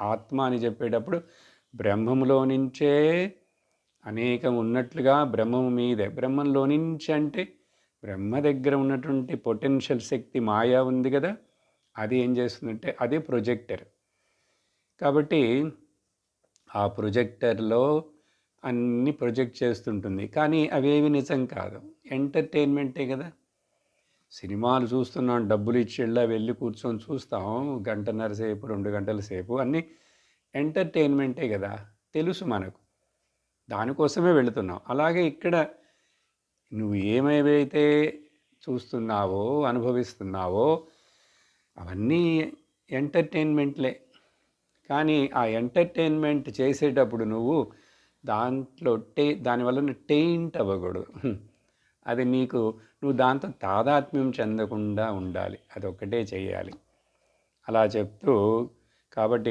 ఆత్మ అని చెప్పేటప్పుడు బ్రహ్మములో నుంచే అనేకం ఉన్నట్లుగా బ్రహ్మము మీదే. బ్రహ్మంలో నుంచి అంటే బ్రహ్మ దగ్గర ఉన్నటువంటి పొటెన్షియల్ శక్తి మాయా ఉంది కదా అది ఏం చేస్తుందంటే అదే ప్రొజెక్టర్ కాబట్టి ఆ ప్రొజెక్టర్లో అన్ని ప్రొజెక్ట్ చేస్తుంటుంది. కానీ అవేవి నిజం కాదు. ఎంటర్టైన్మెంటే కదా. సినిమాలు చూస్తున్నాం డబ్బులు ఇచ్చేళ్ళ వెళ్ళి కూర్చొని చూస్తాం గంటన్నర సేపు రెండు గంటల సేపు అన్నీ ఎంటర్టైన్మెంటే కదా తెలుసు మనకు. దానికోసమే వెళుతున్నాం. అలాగే ఇక్కడ నువ్వు ఏమేవైతే చూస్తున్నావో అనుభవిస్తున్నావో అవన్నీ ఎంటర్టైన్మెంట్లే. కానీ ఆ ఎంటర్టైన్మెంట్ చేసేటప్పుడు నువ్వు దాంట్లో టే దానివల్ల టెయింట్ అవ్వకూడదు. అది నీకు నువ్వు దాంతో తాదాత్మ్యం చెందకుండా ఉండాలి. అదొక్కటే చేయాలి అలా చెప్తూ కాబట్టి